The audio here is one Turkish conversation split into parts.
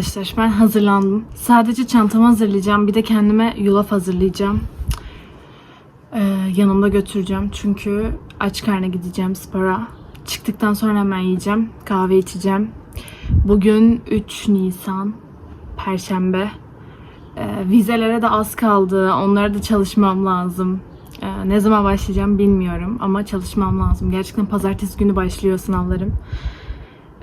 Arkadaşlar. Ben hazırlandım. Sadece çantamı hazırlayacağım. Bir de kendime yulaf hazırlayacağım. Ee, yanımda götüreceğim. Çünkü aç karnına gideceğim spora. Çıktıktan sonra hemen yiyeceğim. Kahve içeceğim. Bugün 3 Nisan. Perşembe. Ee, vizelere de az kaldı. Onlara da çalışmam lazım. Ee, ne zaman başlayacağım bilmiyorum. Ama çalışmam lazım. Gerçekten pazartesi günü başlıyor sınavlarım.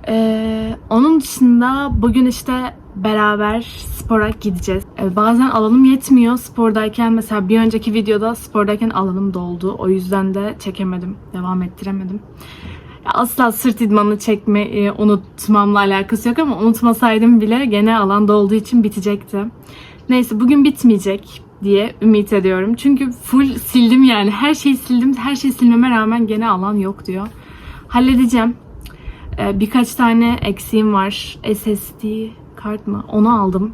Ee, onun dışında bugün işte beraber spora gideceğiz. Ee, bazen alanım yetmiyor spordayken. Mesela bir önceki videoda spordayken alanım doldu. O yüzden de çekemedim. Devam ettiremedim. Asla sırt idmanını çekmeyi unutmamla alakası yok ama unutmasaydım bile gene alan dolduğu için bitecekti. Neyse bugün bitmeyecek diye ümit ediyorum. Çünkü full sildim yani. Her şeyi sildim. Her şeyi silmeme rağmen gene alan yok diyor. Halledeceğim. Ee, birkaç tane eksiğim var. SSD kart mı? Onu aldım.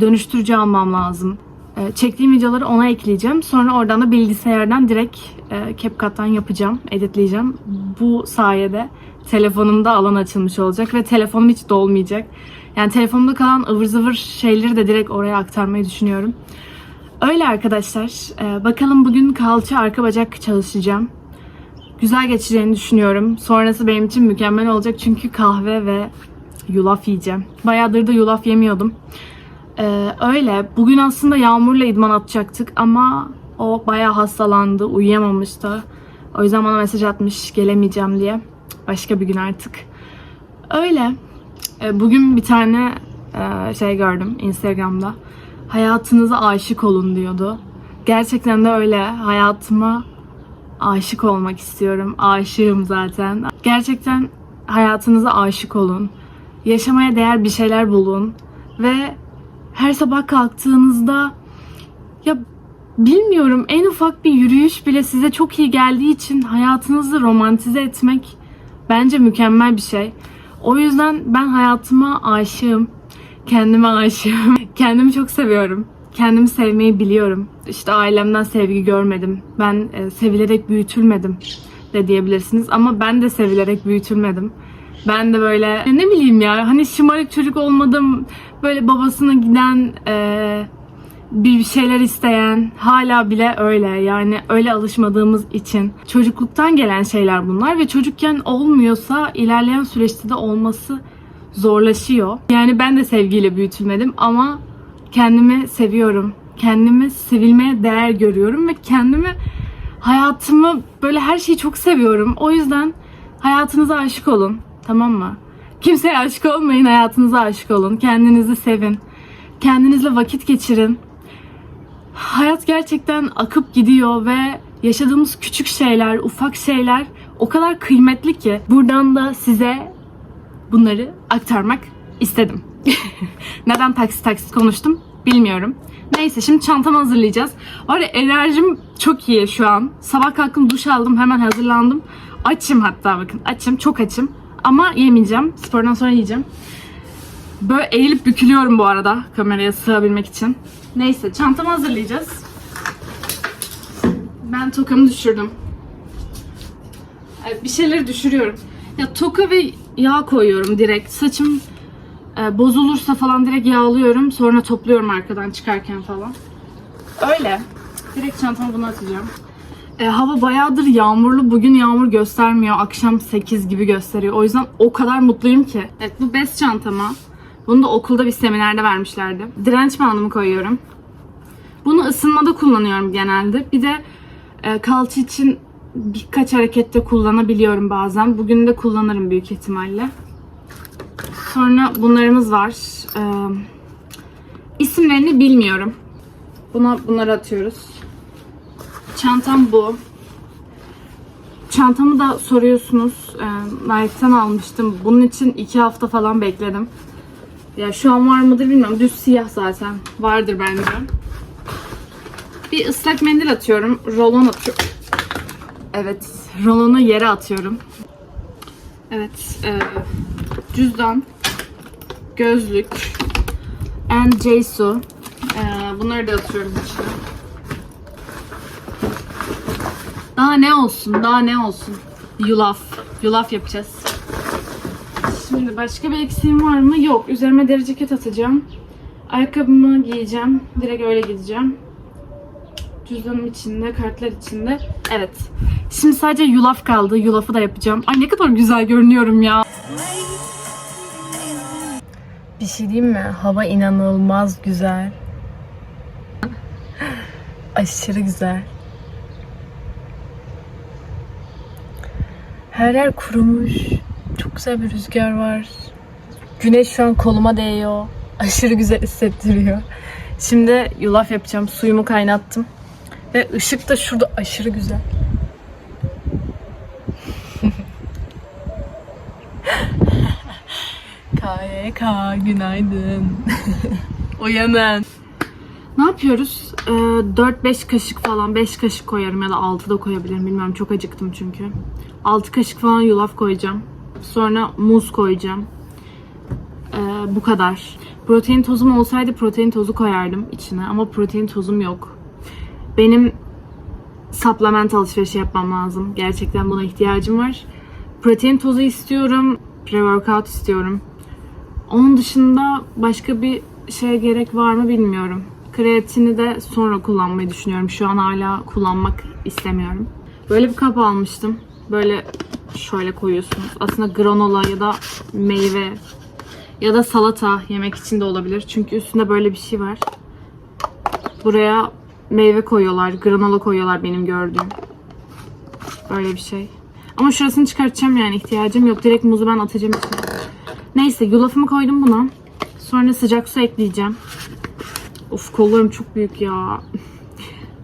Dönüştürücü almam lazım. Ee, Çektiğim videoları ona ekleyeceğim. Sonra oradan da bilgisayardan direkt e, CapCut'tan yapacağım, editleyeceğim. Bu sayede telefonumda alan açılmış olacak ve telefonum hiç dolmayacak. Yani telefonumda kalan ıvır zıvır şeyleri de direkt oraya aktarmayı düşünüyorum. Öyle arkadaşlar. Ee, bakalım bugün kalça arka bacak çalışacağım güzel geçeceğini düşünüyorum. Sonrası benim için mükemmel olacak çünkü kahve ve yulaf yiyeceğim. Bayağıdır da yulaf yemiyordum. Ee, öyle. Bugün aslında Yağmur'la idman atacaktık ama o bayağı hastalandı, uyuyamamıştı. O yüzden bana mesaj atmış gelemeyeceğim diye. Başka bir gün artık. Öyle. Ee, bugün bir tane e, şey gördüm Instagram'da. Hayatınıza aşık olun diyordu. Gerçekten de öyle. Hayatıma aşık olmak istiyorum. Aşığım zaten. Gerçekten hayatınıza aşık olun. Yaşamaya değer bir şeyler bulun. Ve her sabah kalktığınızda ya bilmiyorum en ufak bir yürüyüş bile size çok iyi geldiği için hayatınızı romantize etmek bence mükemmel bir şey. O yüzden ben hayatıma aşığım. Kendime aşığım. Kendimi çok seviyorum. Kendimi sevmeyi biliyorum. İşte ailemden sevgi görmedim. Ben e, sevilerek büyütülmedim de diyebilirsiniz. Ama ben de sevilerek büyütülmedim. Ben de böyle ne bileyim ya hani şımarık çocuk olmadım. Böyle babasına giden e, bir şeyler isteyen hala bile öyle yani öyle alışmadığımız için çocukluktan gelen şeyler bunlar ve çocukken olmuyorsa ilerleyen süreçte de olması zorlaşıyor. Yani ben de sevgiyle büyütülmedim ama kendimi seviyorum. Kendimi sevilmeye değer görüyorum ve kendimi hayatımı böyle her şeyi çok seviyorum. O yüzden hayatınıza aşık olun. Tamam mı? Kimseye aşık olmayın, hayatınıza aşık olun. Kendinizi sevin. Kendinizle vakit geçirin. Hayat gerçekten akıp gidiyor ve yaşadığımız küçük şeyler, ufak şeyler o kadar kıymetli ki buradan da size bunları aktarmak istedim. Neden taksit taksit konuştum bilmiyorum. Neyse şimdi çantamı hazırlayacağız. Var ya enerjim çok iyi şu an. Sabah kalktım duş aldım hemen hazırlandım. Açım hatta bakın açım çok açım. Ama yemeyeceğim. Spordan sonra yiyeceğim. Böyle eğilip bükülüyorum bu arada kameraya sığabilmek için. Neyse çantamı hazırlayacağız. Ben tokamı düşürdüm. Evet, bir şeyleri düşürüyorum. Ya toka ve yağ koyuyorum direkt. Saçım e, bozulursa falan direkt yağlıyorum. Sonra topluyorum arkadan çıkarken falan. Öyle. Direkt çantama bunu atacağım. E, hava bayağıdır yağmurlu. Bugün yağmur göstermiyor. Akşam 8 gibi gösteriyor. O yüzden o kadar mutluyum ki. Evet bu bez çantama. Bunu da okulda bir seminerde vermişlerdi. Direnç bandımı koyuyorum. Bunu ısınmada kullanıyorum genelde. Bir de e, kalça için birkaç harekette kullanabiliyorum bazen. Bugün de kullanırım büyük ihtimalle. Sonra bunlarımız var. Ee, isimlerini bilmiyorum. Buna bunları atıyoruz. Çantam bu. Çantamı da soruyorsunuz. Ee, Nike'tan almıştım. Bunun için iki hafta falan bekledim. Ya şu an var mıdır bilmiyorum. Düz siyah zaten. Vardır bence. Bir ıslak mendil atıyorum. Rolon atıyorum. Evet. Rolonu yere atıyorum. Evet. E, cüzdan. Gözlük. And Jaisu. E, bunları da atıyorum içine. Daha ne olsun? Daha ne olsun? Yulaf. Yulaf yapacağız. Şimdi başka bir eksiğim var mı? Yok. Üzerime deri ceket atacağım. Ayakkabımı giyeceğim. Direkt öyle gideceğim. Cüzdanım içinde, kartlar içinde. Evet. Şimdi sadece yulaf kaldı. Yulafı da yapacağım. Ay ne kadar güzel görünüyorum ya. Bir şey diyeyim mi? Hava inanılmaz güzel. Aşırı güzel. Her yer kurumuş. Çok güzel bir rüzgar var. Güneş şu an koluma değiyor. Aşırı güzel hissettiriyor. Şimdi yulaf yapacağım. Suyumu kaynattım. Ve ışık da şurada aşırı güzel. KYK günaydın. Uyanın. Ne yapıyoruz? Ee, 4-5 kaşık falan 5 kaşık koyarım ya da 6 da koyabilirim bilmiyorum çok acıktım çünkü. 6 kaşık falan yulaf koyacağım. Sonra muz koyacağım. Ee, bu kadar. Protein tozum olsaydı protein tozu koyardım içine ama protein tozum yok. Benim supplement alışverişi yapmam lazım. Gerçekten buna ihtiyacım var. Protein tozu istiyorum. Pre-workout istiyorum. Onun dışında başka bir şeye gerek var mı bilmiyorum. Kreatini de sonra kullanmayı düşünüyorum. Şu an hala kullanmak istemiyorum. Böyle bir kap almıştım. Böyle şöyle koyuyorsunuz. Aslında granola ya da meyve ya da salata yemek için de olabilir. Çünkü üstünde böyle bir şey var. Buraya meyve koyuyorlar, granola koyuyorlar benim gördüğüm. Böyle bir şey. Ama şurasını çıkartacağım yani ihtiyacım yok. Direkt muzu ben atacağım içine. Neyse yulafımı koydum buna. Sonra sıcak su ekleyeceğim. Of kollarım çok büyük ya.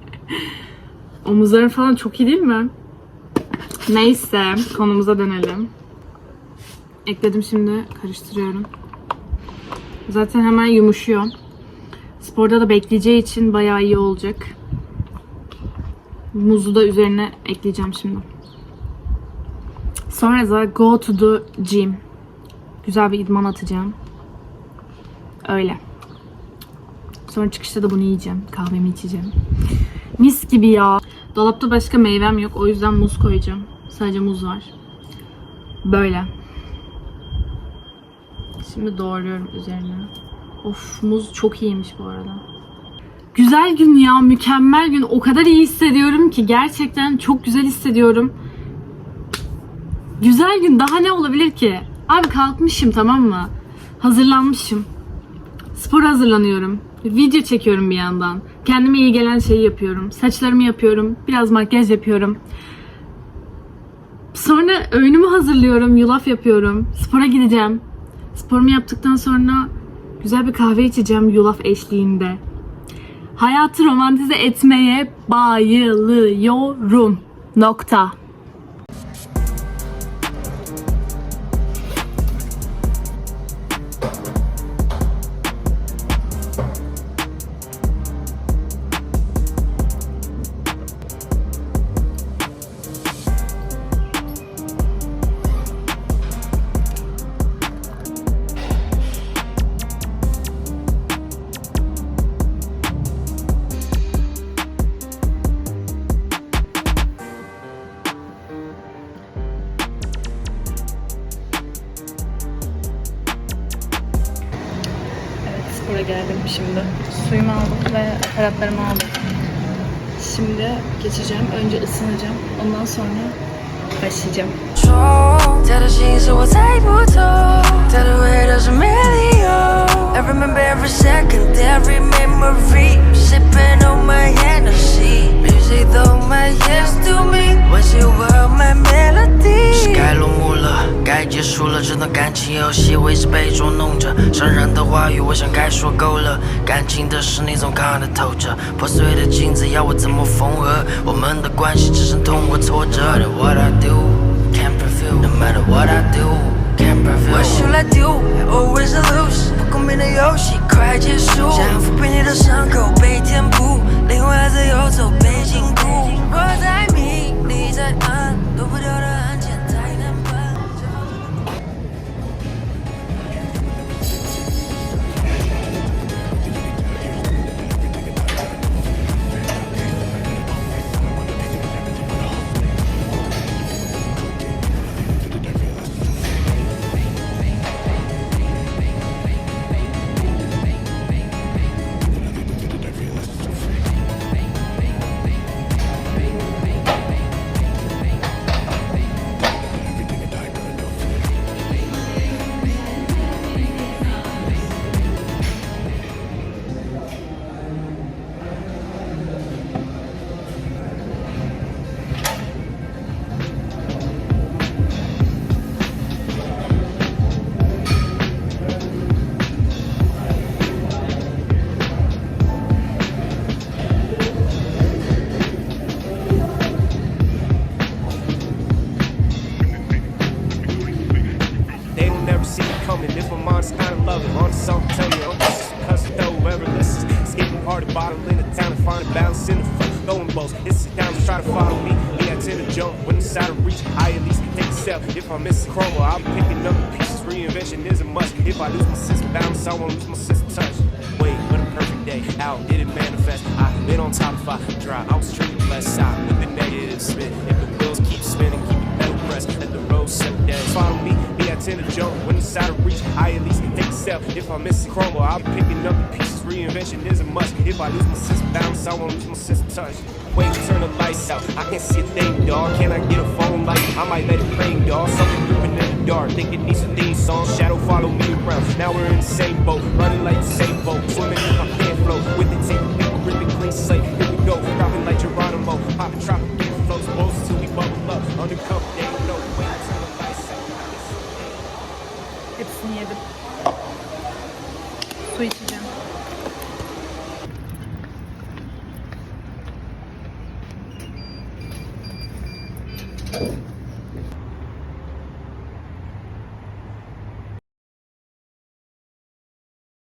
Omuzlarım falan çok iyi değil mi? Neyse konumuza dönelim. Ekledim şimdi karıştırıyorum. Zaten hemen yumuşuyor. Sporda da bekleyeceği için bayağı iyi olacak. Muzu da üzerine ekleyeceğim şimdi. Sonra da go to the gym. Güzel bir idman atacağım. Öyle. Sonra çıkışta da bunu yiyeceğim. Kahvemi içeceğim. Mis gibi ya. Dolapta başka meyvem yok. O yüzden muz koyacağım. Sadece muz var. Böyle. Şimdi doğruyorum üzerine. Of muz çok iyiymiş bu arada. Güzel gün ya, mükemmel gün. O kadar iyi hissediyorum ki gerçekten çok güzel hissediyorum. Güzel gün daha ne olabilir ki? Abi kalkmışım tamam mı? Hazırlanmışım. Spor hazırlanıyorum. Video çekiyorum bir yandan. Kendime iyi gelen şeyi yapıyorum. Saçlarımı yapıyorum. Biraz makyaj yapıyorum. Sonra öğünümü hazırlıyorum. Yulaf yapıyorum. Spora gideceğim. Sporumu yaptıktan sonra güzel bir kahve içeceğim yulaf eşliğinde. Hayatı romantize etmeye bayılıyorum. Nokta. Geldim şimdi. Suyumu aldım ve aparatlarımı aldım. Şimdi geçeceğim. Önce ısınacağım. Ondan sonra başlayacağım. 说，该结束了，这段感情游戏我一直被捉弄着。伤人的话语，我想该说够了。感情的事你总看得透彻，破碎的镜子要我怎么缝合？我们的关系只剩痛过挫折。No matter what I do, can't prevail. No matter what I do, can't prevail. What should I do? I always lose. 不公平的游戏快结束，想抚平你的伤口被填补，灵魂还在游走被禁锢。我在明，你在暗，躲不掉的 it. Honest, I'm telling you, I'm just cuss though, whoever listens. It's hard to bottle in the town and a balance in the front. Throwing balls, it's down, just try to follow me. Me, I tend to jump when it's out of reach. I at least take a step. If I miss a chroma, I'll be picking up the pieces. Reinvention is a must. If I lose my sense of balance, I won't lose my sense of touch. Wait, what a perfect day. How did it manifest? I've been on top if I dry. I was truly blessed. Side with the negative spin. If the wheels keep spinning, keep the pedal pressed. Me, I tend to jump when it's out of reach. I at least take a step. If I miss a chroma, I'll be picking up the pieces. Reinvention is a must. If I lose my sense of balance, I won't lose my sense of touch. Wait, to turn the lights out. I can't see a thing, dog. Can I get a phone light? I might let it ring, dog. Something moving in the dark. Think it needs a theme song. Shadow follow me around. Now we're in the same boat, running like the same boat. Swimming if I can't float. With it, take people, rip clean slate.